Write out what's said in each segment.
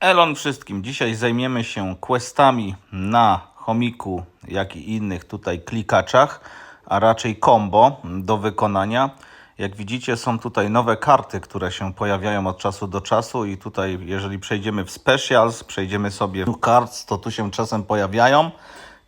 Elon wszystkim. Dzisiaj zajmiemy się questami na chomiku, jak i innych tutaj klikaczach, a raczej combo do wykonania. Jak widzicie są tutaj nowe karty, które się pojawiają od czasu do czasu i tutaj jeżeli przejdziemy w specials, przejdziemy sobie w cards, to tu się czasem pojawiają.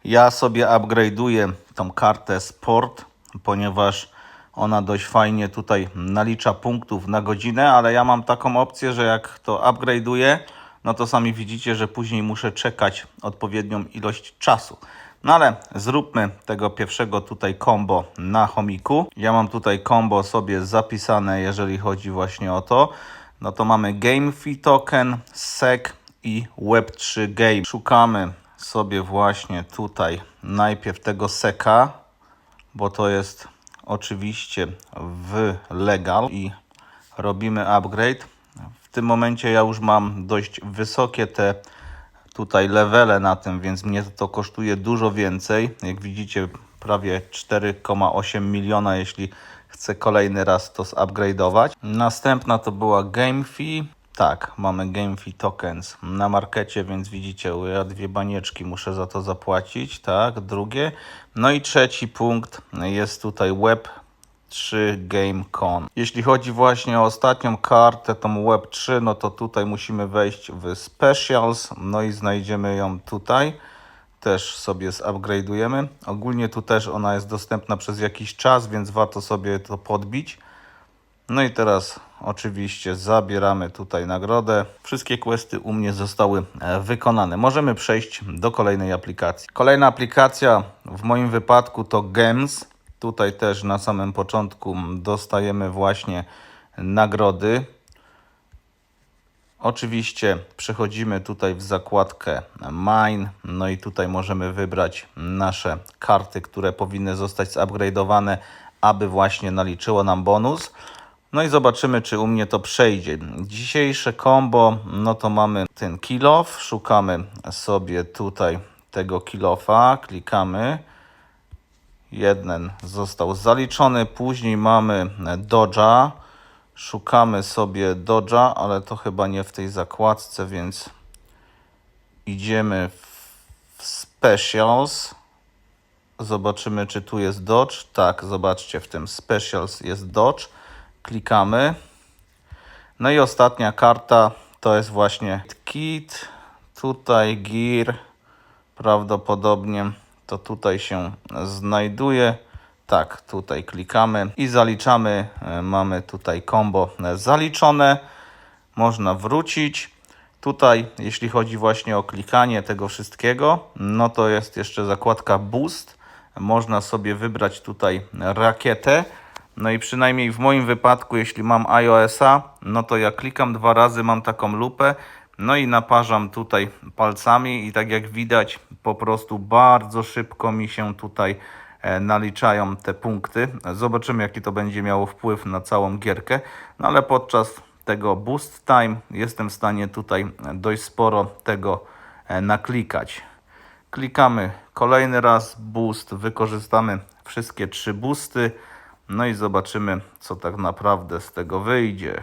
Ja sobie upgrade'uję tą kartę Sport, ponieważ ona dość fajnie tutaj nalicza punktów na godzinę, ale ja mam taką opcję, że jak to upgrade'uję, no to sami widzicie, że później muszę czekać odpowiednią ilość czasu. No ale zróbmy tego pierwszego tutaj combo na chomiku. Ja mam tutaj combo sobie zapisane, jeżeli chodzi właśnie o to. No to mamy Game Fee Token, SEC i Web3 Game. Szukamy sobie właśnie tutaj najpierw tego SECa, bo to jest oczywiście w legal i robimy upgrade. Tym momencie ja już mam dość wysokie te tutaj levele na tym, więc mnie to kosztuje dużo więcej. Jak widzicie prawie 4,8 miliona, jeśli chcę kolejny raz to zupgrade'ować. Następna to była Game Fee. Tak, mamy Game Fee Tokens na markecie, więc widzicie, ja dwie banieczki muszę za to zapłacić, tak, drugie. No i trzeci punkt jest tutaj Web 3 GameCon. Jeśli chodzi właśnie o ostatnią kartę, tą Web 3, no to tutaj musimy wejść w Specials, no i znajdziemy ją tutaj. Też sobie zupgrade'ujemy. Ogólnie tu też ona jest dostępna przez jakiś czas, więc warto sobie to podbić. No i teraz oczywiście zabieramy tutaj nagrodę. Wszystkie questy u mnie zostały e, wykonane. Możemy przejść do kolejnej aplikacji. Kolejna aplikacja w moim wypadku to Gems. Tutaj też na samym początku dostajemy właśnie nagrody. Oczywiście przechodzimy tutaj w zakładkę Mine, no i tutaj możemy wybrać nasze karty, które powinny zostać zupgrade'owane, aby właśnie naliczyło nam bonus. No i zobaczymy, czy u mnie to przejdzie. Dzisiejsze combo, no to mamy ten kill off, szukamy sobie tutaj tego kill offa, klikamy. Jeden został zaliczony, później mamy Dodge'a. Szukamy sobie Dodge'a, ale to chyba nie w tej zakładce, więc idziemy w Specials. Zobaczymy, czy tu jest Dodge. Tak, zobaczcie, w tym Specials jest Dodge. Klikamy. No i ostatnia karta to jest właśnie kit. Tutaj gear. Prawdopodobnie to tutaj się znajduje. Tak, tutaj klikamy i zaliczamy. E, Mamy tutaj combo zaliczone. Można wrócić. Tutaj, jeśli chodzi właśnie o klikanie tego wszystkiego, no to jest jeszcze zakładka Boost. Można sobie wybrać tutaj rakietę. No i przynajmniej w moim wypadku, jeśli mam iOS-a, no to ja klikam dwa razy, mam taką lupę, no i naparzam tutaj palcami i tak jak widać, po prostu bardzo szybko mi się tutaj e, naliczają te punkty. Zobaczymy, jaki to będzie miało wpływ na całą gierkę. No ale podczas tego boost time jestem w stanie tutaj dość sporo tego e, naklikać. Klikamy kolejny raz boost, wykorzystamy wszystkie trzy boosty. No i zobaczymy, co tak naprawdę z tego wyjdzie.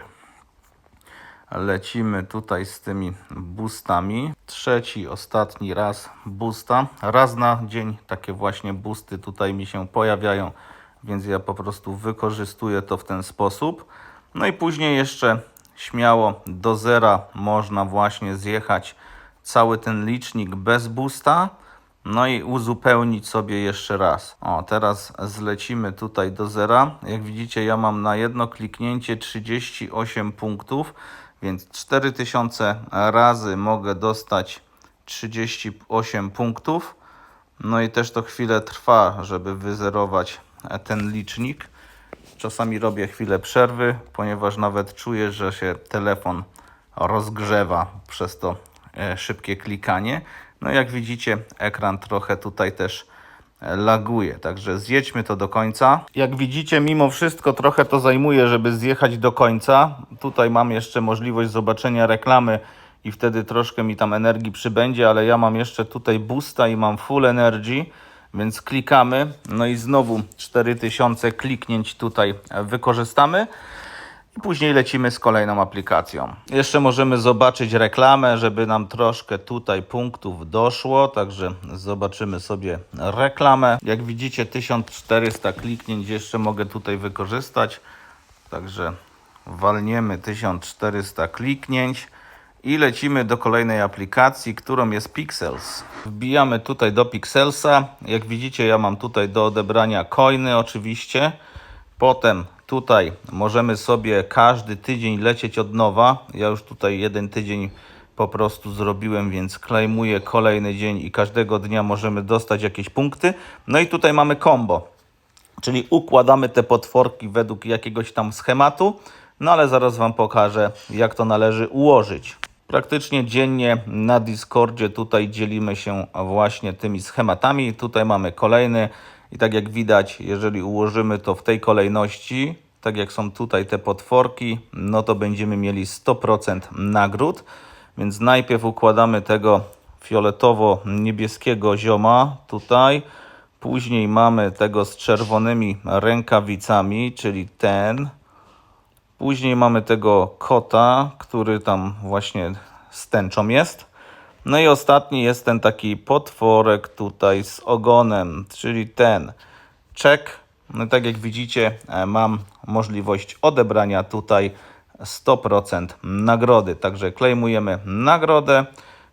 Lecimy tutaj z tymi boostami. Trzeci, ostatni raz boosta. Raz na dzień takie właśnie boosty tutaj mi się pojawiają, więc ja po prostu wykorzystuję to w ten sposób. No i później jeszcze śmiało do zera można właśnie zjechać cały ten licznik bez boosta. No i uzupełnić sobie jeszcze raz. O, teraz zlecimy tutaj do zera. Jak widzicie, ja mam na jedno kliknięcie 38 punktów, więc 4000 razy mogę dostać 38 punktów. No i też to chwilę trwa, żeby wyzerować ten licznik. Czasami robię chwilę przerwy, ponieważ nawet czuję, że się telefon rozgrzewa przez to e, szybkie klikanie. No jak widzicie, ekran trochę tutaj też laguje, także zjedźmy to do końca. Jak widzicie, mimo wszystko trochę to zajmuje, żeby zjechać do końca. Tutaj mam jeszcze możliwość zobaczenia reklamy i wtedy troszkę mi tam energii przybędzie, ale ja mam jeszcze tutaj boosta i mam full energy, więc klikamy. No i znowu 4000 kliknięć tutaj wykorzystamy. I później lecimy z kolejną aplikacją. Jeszcze możemy zobaczyć reklamę, żeby nam troszkę tutaj punktów doszło, także zobaczymy sobie reklamę. Jak widzicie 1400 kliknięć jeszcze mogę tutaj wykorzystać, także walniemy 1400 kliknięć i lecimy do kolejnej aplikacji, którą jest Pixels. Wbijamy tutaj do Pixelsa. Jak widzicie, ja mam tutaj do odebrania coiny oczywiście. Potem tutaj możemy sobie każdy tydzień lecieć od nowa. Ja już tutaj jeden tydzień po prostu zrobiłem, więc klejmuję kolejny dzień i każdego dnia możemy dostać jakieś punkty. No i tutaj mamy combo. Czyli układamy te potworki według jakiegoś tam schematu, no ale zaraz Wam pokażę, jak to należy ułożyć. Praktycznie dziennie na Discordzie tutaj dzielimy się właśnie tymi schematami. Tutaj mamy kolejny i tak jak widać, jeżeli ułożymy to w tej kolejności, tak jak są tutaj te potworki, no to będziemy mieli 100% nagród. Więc najpierw układamy tego fioletowo-niebieskiego zioma tutaj. Później mamy tego z czerwonymi rękawicami, czyli ten. Później mamy tego kota, który tam właśnie z tęczą jest. No i ostatni jest ten taki potworek tutaj z ogonem, czyli ten czek. No tak jak widzicie, e, mam możliwość odebrania tutaj 100% nagrody. Także klejmujemy nagrodę.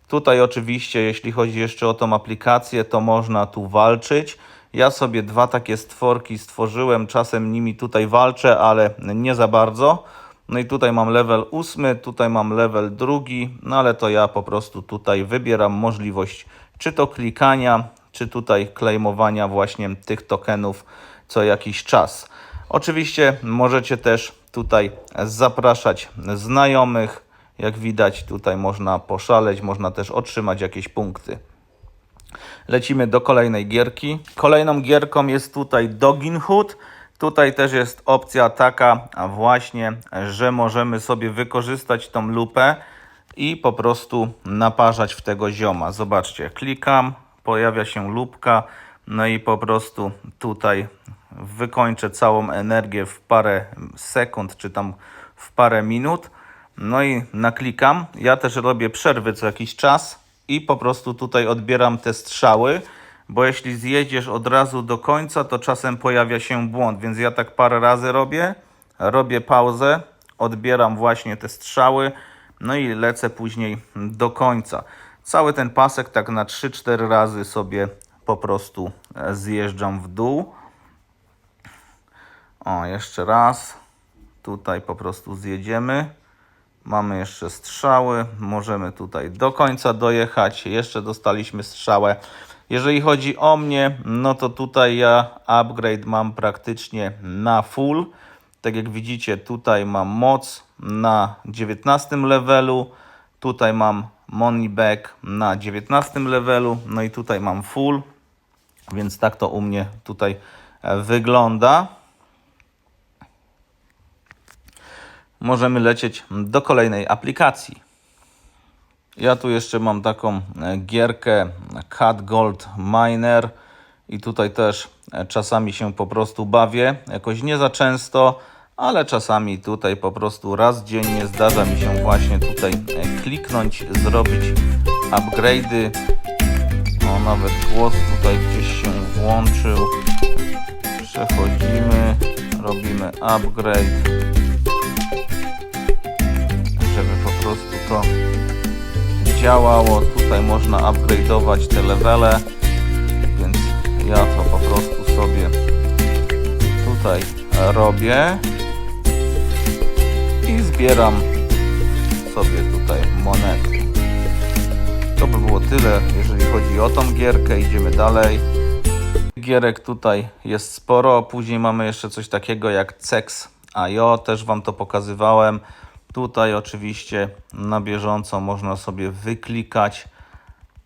Tutaj oczywiście, jeśli chodzi jeszcze o tą aplikację, to można tu walczyć. Ja sobie dwa takie stworki stworzyłem, czasem nimi tutaj walczę, ale nie za bardzo. No i tutaj mam level ósmy, tutaj mam level drugi, no ale to ja po prostu tutaj wybieram możliwość czy to klikania, czy tutaj klejmowania właśnie tych tokenów co jakiś czas. Oczywiście możecie też tutaj zapraszać znajomych. Jak widać, tutaj można poszaleć, można też otrzymać jakieś punkty. Lecimy do kolejnej gierki. Kolejną gierką jest tutaj Dogin Hood. Tutaj też jest opcja taka właśnie, że możemy sobie wykorzystać tą lupę i po prostu naparzać w tego zioma. Zobaczcie, klikam, pojawia się lupka, no i po prostu tutaj wykończę całą energię w parę sekund, czy tam w parę minut. No i naklikam. Ja też robię przerwy co jakiś czas i po prostu tutaj odbieram te strzały, bo jeśli zjedziesz od razu do końca, to czasem pojawia się błąd, więc ja tak parę razy robię, robię pauzę, odbieram właśnie te strzały, no i lecę później do końca. Cały ten pasek tak na 3-4 razy sobie po prostu e, zjeżdżam w dół. O, jeszcze raz. Tutaj po prostu zjedziemy. Mamy jeszcze strzały. Możemy tutaj do końca dojechać. Jeszcze dostaliśmy strzałę. Jeżeli chodzi o mnie, no to tutaj ja upgrade mam praktycznie na full. Tak jak widzicie, tutaj mam moc na 19 levelu. Tutaj mam money back na 19 levelu. No i tutaj mam full. Więc tak to u mnie tutaj e, wygląda. Możemy lecieć do kolejnej aplikacji. Ja tu jeszcze mam taką e, gierkę Cat Gold Miner i tutaj też e, czasami się po prostu bawię, jakoś nie za często, ale czasami tutaj po prostu raz dziennie zdarza mi się właśnie tutaj kliknąć, zrobić upgrade'y. O, nawet głos tutaj gdzieś się włączył. Przechodzimy, robimy upgrade, żeby po prostu to działało. Tutaj można upgrade'ować te levele, więc ja to po prostu sobie tutaj robię i zbieram sobie tutaj monety. To by było tyle, jeżeli chodzi o tą gierkę. Idziemy dalej. Gierek tutaj jest sporo. Później mamy jeszcze coś takiego jak Cex.io. Też Wam to pokazywałem. Tutaj oczywiście na bieżąco można sobie wyklikać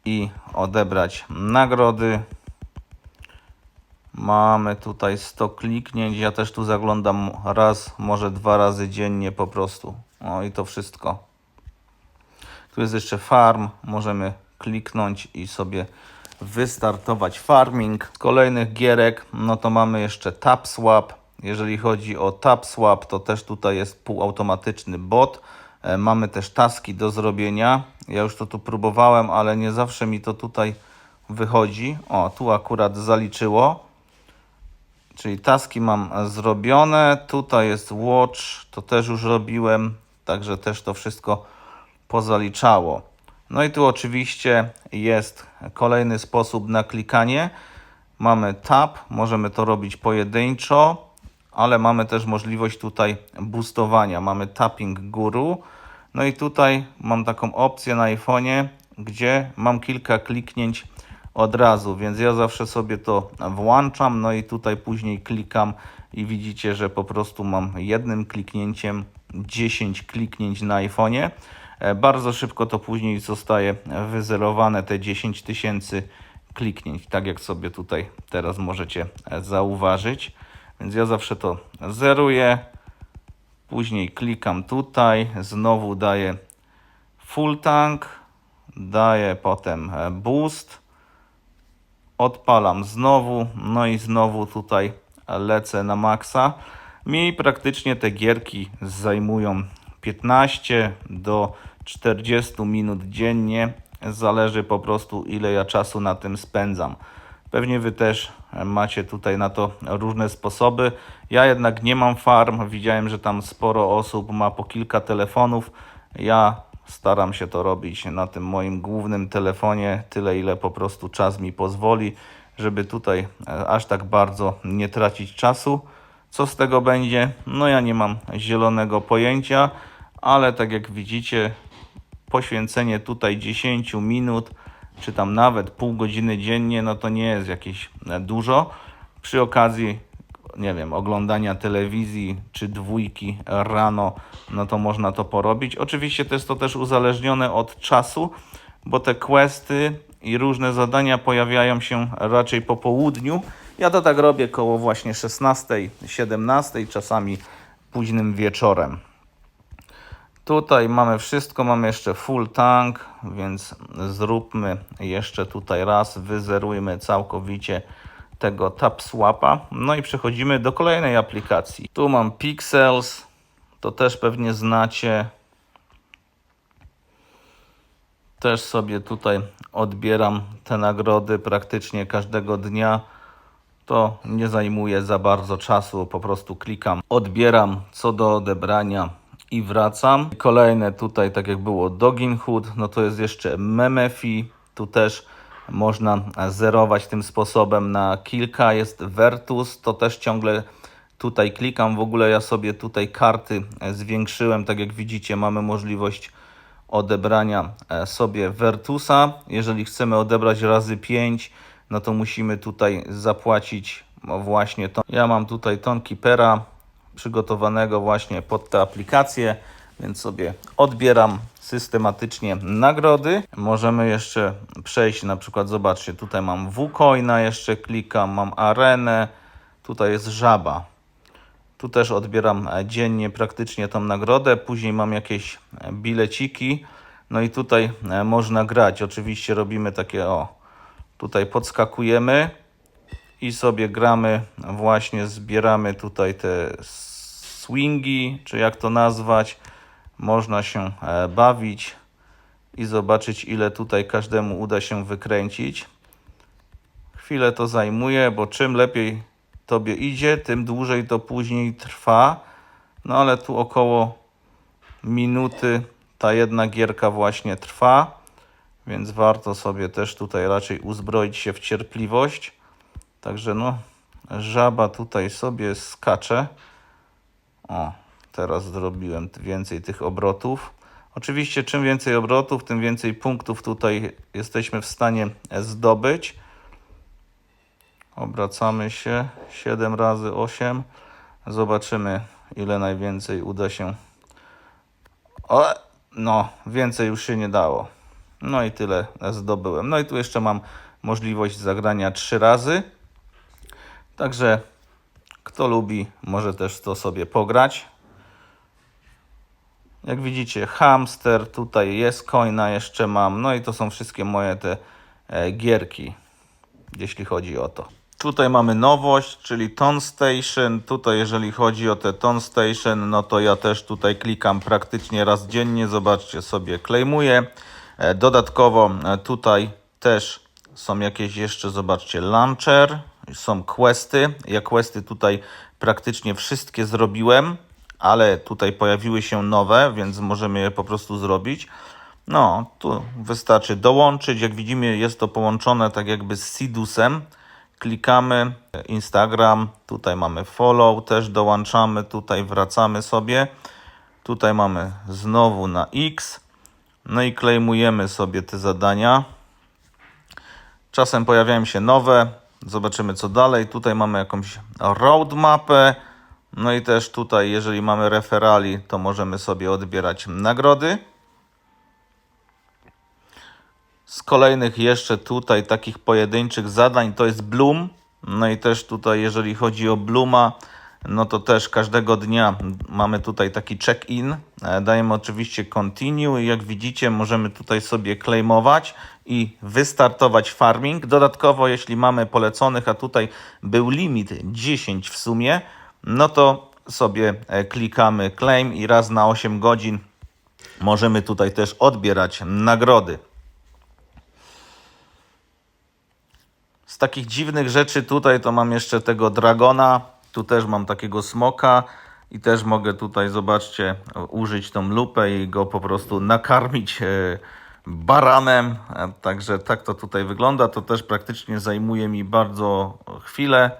i odebrać nagrody. Mamy tutaj 100 kliknięć. Ja też tu zaglądam raz, może dwa razy dziennie po prostu. O i to wszystko. Tu jest jeszcze farm. Możemy kliknąć i sobie wystartować farming. Z kolejnych gierek, no to mamy jeszcze TapSwap. Jeżeli chodzi o TapSwap, to też tutaj jest półautomatyczny bot. E, Mamy też taski do zrobienia. Ja już to tu próbowałem, ale nie zawsze mi to tutaj wychodzi. O, tu akurat zaliczyło. Czyli taski mam zrobione. Tutaj jest watch, to też już robiłem, także też to wszystko pozaliczało. No i tu oczywiście jest kolejny sposób na klikanie. Mamy tab, możemy to robić pojedynczo, ale mamy też możliwość tutaj boostowania. Mamy tapping guru. No i tutaj mam taką opcję na iPhone'ie, gdzie mam kilka kliknięć od razu, więc ja zawsze sobie to włączam, no i tutaj później klikam i widzicie, że po prostu mam jednym kliknięciem 10 kliknięć na iPhone'ie. E, Bardzo szybko to później zostaje wyzerowane, te 10 tysięcy kliknięć, tak jak sobie tutaj teraz możecie e, zauważyć. Więc ja zawsze to zeruję, później klikam tutaj, znowu daję full tank, daję potem e, boost, odpalam znowu, no i znowu tutaj lecę na maksa. Mi praktycznie te gierki zajmują 15 do 40 minut dziennie. Zależy po prostu ile ja czasu na tym spędzam. Pewnie Wy też macie tutaj na to różne sposoby. Ja jednak nie mam farm. Widziałem, że tam sporo osób ma po kilka telefonów. Ja staram się to robić na tym moim głównym telefonie, tyle ile po prostu czas mi pozwoli, żeby tutaj e, aż tak bardzo nie tracić czasu. Co z tego będzie? No ja nie mam zielonego pojęcia, ale tak jak widzicie, poświęcenie tutaj 10 minut, czy tam nawet pół godziny dziennie, no to nie jest jakieś e, dużo. Przy okazji, nie wiem, oglądania telewizji czy dwójki rano, no to można to porobić. Oczywiście to jest to też uzależnione od czasu, bo te questy i różne zadania pojawiają się raczej po południu. Ja to tak robię koło właśnie 16, 17, czasami późnym wieczorem. Tutaj mamy wszystko, mamy jeszcze full tank, więc zróbmy jeszcze tutaj raz, wyzerujmy całkowicie tego tap swapa. No i przechodzimy do kolejnej aplikacji. Tu mam Pixels, to też pewnie znacie. Też sobie tutaj odbieram te nagrody praktycznie każdego dnia. To nie zajmuje za bardzo czasu, po prostu klikam, odbieram co do odebrania i wracam. Kolejne tutaj, tak jak było Dogin Hood, no to jest jeszcze Memefi. Tu też można zerować tym sposobem na kilka. Jest Vertus, to też ciągle tutaj klikam. W ogóle ja sobie tutaj karty zwiększyłem. Tak jak widzicie, mamy możliwość odebrania e, sobie Vertusa. Jeżeli chcemy odebrać razy 5, no to musimy tutaj zapłacić no właśnie to. Ja mam tutaj Ton Keepera przygotowanego właśnie pod tę aplikację, więc sobie odbieram systematycznie nagrody. Możemy jeszcze przejść, na przykład zobaczcie, tutaj mam WCoina, jeszcze klikam, mam arenę, tutaj jest żaba. Tu też odbieram e, dziennie praktycznie tą nagrodę. Później mam jakieś e, bileciki. No i tutaj e, można grać. Oczywiście robimy takie o. Tutaj podskakujemy i sobie gramy. Właśnie zbieramy tutaj te swingi, czy jak to nazwać. Można się bawić i zobaczyć, ile tutaj każdemu uda się wykręcić. Chwilę to zajmuje, bo czym lepiej tobie idzie, tym dłużej to później trwa. No ale tu około minuty ta jedna gierka właśnie trwa, więc warto sobie też tutaj raczej uzbroić się w cierpliwość. Także no, żaba tutaj sobie skacze. O, teraz zrobiłem więcej tych obrotów. Oczywiście czym więcej obrotów, tym więcej punktów tutaj jesteśmy w stanie zdobyć. Obracamy się 7 razy 8. Zobaczymy, ile najwięcej uda się. O, no, więcej już się nie dało. No i tyle zdobyłem. No i tu jeszcze mam możliwość zagrania 3 razy. Także kto lubi, może też to sobie pograć. Jak widzicie, hamster, tutaj jest coina, jeszcze mam. No i to są wszystkie moje te e, gierki, jeśli chodzi o to. Tutaj mamy nowość, czyli Tone Station. Tutaj jeżeli chodzi o te Tone Station, no to ja też tutaj klikam praktycznie raz dziennie. Zobaczcie sobie, klejmuję. E, Dodatkowo e, tutaj też są jakieś jeszcze, zobaczcie, launcher, są questy. Ja questy tutaj praktycznie wszystkie zrobiłem, ale tutaj pojawiły się nowe, więc możemy je po prostu zrobić. No, tu wystarczy dołączyć. Jak widzimy, jest to połączone tak jakby z Sidusem. Klikamy Instagram, tutaj mamy follow, też dołączamy, tutaj wracamy sobie. Tutaj mamy znowu na X. No i klejmujemy sobie te zadania. Czasem pojawiają się nowe. Zobaczymy co dalej. Tutaj mamy jakąś roadmapę. No i też tutaj, jeżeli mamy referali, to możemy sobie odbierać nagrody. Z kolejnych jeszcze tutaj takich pojedynczych zadań to jest Bloom. No i też tutaj, jeżeli chodzi o Blooma, no to też każdego dnia mamy tutaj taki check-in. E, Dajemy oczywiście continue i jak widzicie możemy tutaj sobie claimować i wystartować farming. Dodatkowo jeśli mamy poleconych, a tutaj był limit 10 w sumie, no to sobie e, klikamy claim i raz na 8 godzin możemy tutaj też odbierać nagrody. Z takich dziwnych rzeczy tutaj to mam jeszcze tego dragona. Tu też mam takiego smoka i też mogę tutaj, zobaczcie, użyć tą lupę i go po prostu nakarmić e, baranem. E, Także tak to tutaj wygląda. To też praktycznie zajmuje mi bardzo chwilę.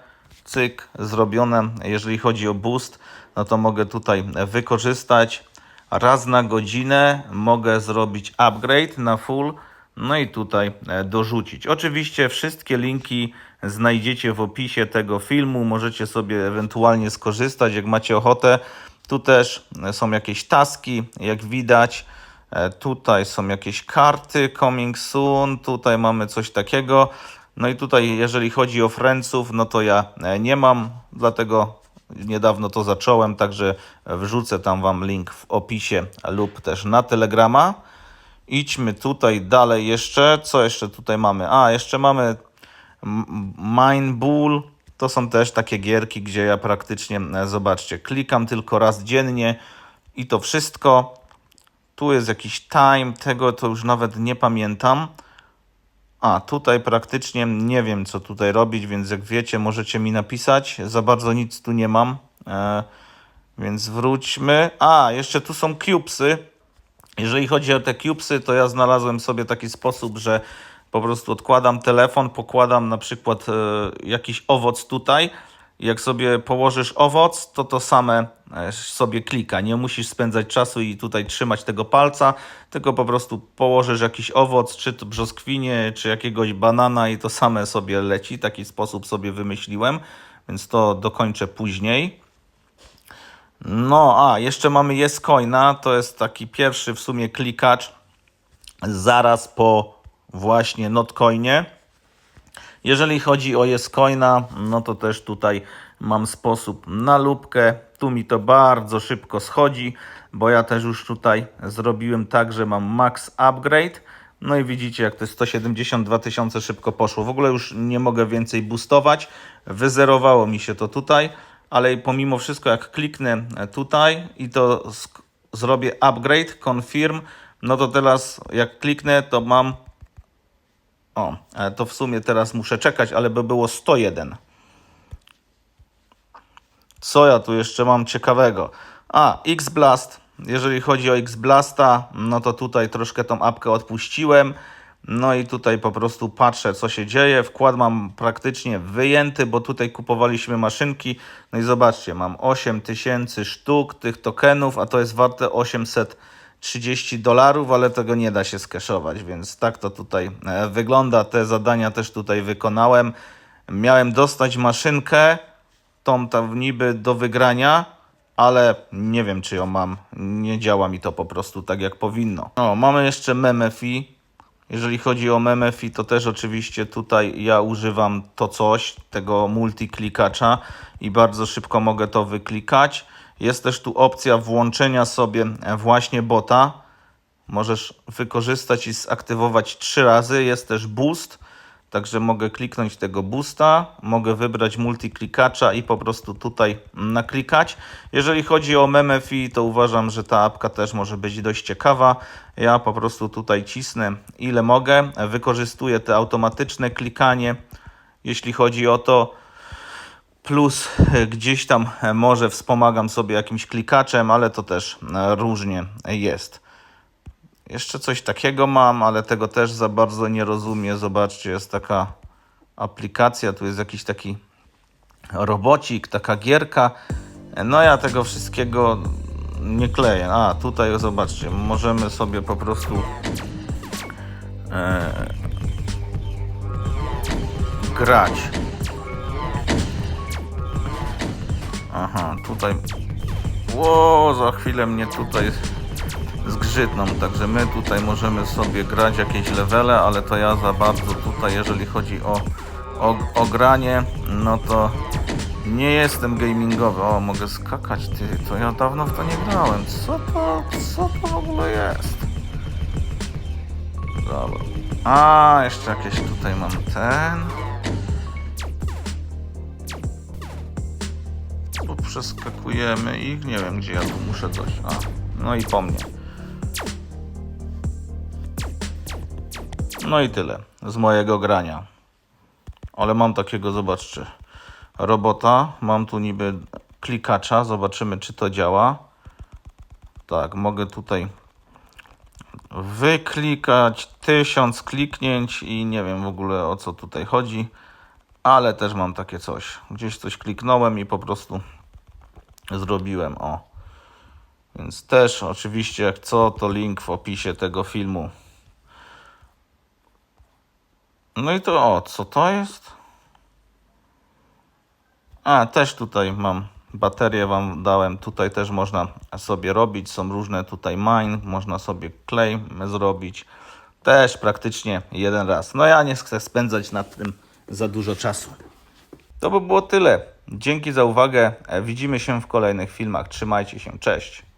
Cyk, zrobione. Jeżeli chodzi o boost, no to mogę tutaj wykorzystać raz na godzinę. Mogę zrobić upgrade na full. No i tutaj e, dorzucić. Oczywiście wszystkie linki znajdziecie w opisie tego filmu. Możecie sobie ewentualnie skorzystać, jak macie ochotę. Tu też e, są jakieś taski, jak widać. E, Tutaj są jakieś karty, coming soon. Tutaj mamy coś takiego. No i tutaj, jeżeli chodzi o Friendsów, no to ja e, nie mam, dlatego niedawno to zacząłem, także wrzucę tam Wam link w opisie lub też na Telegrama. Idźmy tutaj dalej jeszcze. Co jeszcze tutaj mamy? A, jeszcze mamy Mine Bull. To są też takie gierki, gdzie ja praktycznie, e, zobaczcie, klikam tylko raz dziennie i to wszystko. Tu jest jakiś time, tego to już nawet nie pamiętam. A, tutaj praktycznie nie wiem, co tutaj robić, więc jak wiecie, możecie mi napisać. Za bardzo nic tu nie mam. E, więc wróćmy. A, jeszcze tu są cubesy. Jeżeli chodzi o te cubesy, to ja znalazłem sobie taki sposób, że po prostu odkładam telefon, pokładam na przykład e, jakiś owoc tutaj. Jak sobie położysz owoc, to to same e, sobie klika. Nie musisz spędzać czasu i tutaj trzymać tego palca, tylko po prostu położysz jakiś owoc, czy to brzoskwinie, czy jakiegoś banana i to same sobie leci. Taki sposób sobie wymyśliłem, więc to dokończę później. No, a jeszcze mamy Yescoina, to jest taki pierwszy w sumie klikacz zaraz po właśnie Notcoinie. Jeżeli chodzi o Yescoina, no to też tutaj mam sposób na lubkę. Tu mi to bardzo szybko schodzi, bo ja też już tutaj zrobiłem tak, że mam max upgrade. No i widzicie, jak jest 172 tysiące szybko poszło. W ogóle już nie mogę więcej boostować. Wyzerowało mi się to tutaj, ale pomimo wszystko, jak kliknę tutaj i to zrobię upgrade, confirm, no to teraz jak kliknę, to mam o, e, to w sumie teraz muszę czekać, ale by było 101. Co ja tu jeszcze mam ciekawego? A, X-Blast. Jeżeli chodzi o X-Blasta, no to tutaj troszkę tą apkę odpuściłem. No i tutaj po prostu patrzę, co się dzieje. Wkład mam praktycznie wyjęty, bo tutaj kupowaliśmy maszynki. No i zobaczcie, mam 8000 sztuk tych tokenów, a to jest warte 830 dolarów, ale tego nie da się skeszować, więc tak to tutaj e, wygląda. Te zadania też tutaj wykonałem. Miałem dostać maszynkę, tą tam niby do wygrania, ale nie wiem, czy ją mam. Nie działa mi to po prostu tak, jak powinno. O, mamy jeszcze MemeFi. Jeżeli chodzi o MemeFi, to też oczywiście tutaj ja używam to coś, tego multiklikacza i bardzo szybko mogę to wyklikać. Jest też tu opcja włączenia sobie właśnie bota. Możesz wykorzystać i zaktywować trzy razy. Jest też boost. Także mogę kliknąć tego boosta, mogę wybrać multiklikacza i po prostu tutaj naklikać. Jeżeli chodzi o MemeFi, to uważam, że ta apka też może być dość ciekawa. Ja po prostu tutaj cisnę ile mogę. Wykorzystuję te automatyczne klikanie, jeśli chodzi o to. Plus e, gdzieś tam e, może wspomagam sobie jakimś klikaczem, ale to też e, różnie jest. Jeszcze coś takiego mam, ale tego też za bardzo nie rozumiem. Zobaczcie, jest taka aplikacja, tu jest jakiś taki robocik, taka gierka. No ja tego wszystkiego nie kleję. A, tutaj zobaczcie, możemy sobie po prostu e, grać. Aha, tutaj. Ło, za chwilę mnie tutaj zgrzytną, także my tutaj możemy sobie grać jakieś levele, ale to ja za bardzo tutaj, jeżeli chodzi o, o, o granie, no to nie jestem gamingowy. O, mogę skakać, ty, to ja dawno w to nie grałem. Co to, co to w ogóle jest? Dobra. A, jeszcze jakieś tutaj mam ten. Przeskakujemy ich, nie wiem gdzie ja tu muszę coś. A, no i po mnie. No i tyle z mojego grania. Ale mam takiego, zobaczcie, robota. Mam tu niby klikacza. Zobaczymy, czy to działa. Tak, mogę tutaj wyklikać tysiąc kliknięć i nie wiem w ogóle o co tutaj chodzi. Ale też mam takie coś. Gdzieś coś kliknąłem i po prostu zrobiłem. O. Więc też oczywiście jak co, to link w opisie tego filmu. No i to o, co to jest? A, też tutaj mam baterię wam dałem. Tutaj też można sobie robić. Są różne tutaj mine, można sobie claim zrobić. Też praktycznie jeden raz. No ja nie chcę spędzać nad tym za dużo czasu. To by było tyle. Dzięki za uwagę. Widzimy się w kolejnych filmach. Trzymajcie się. Cześć.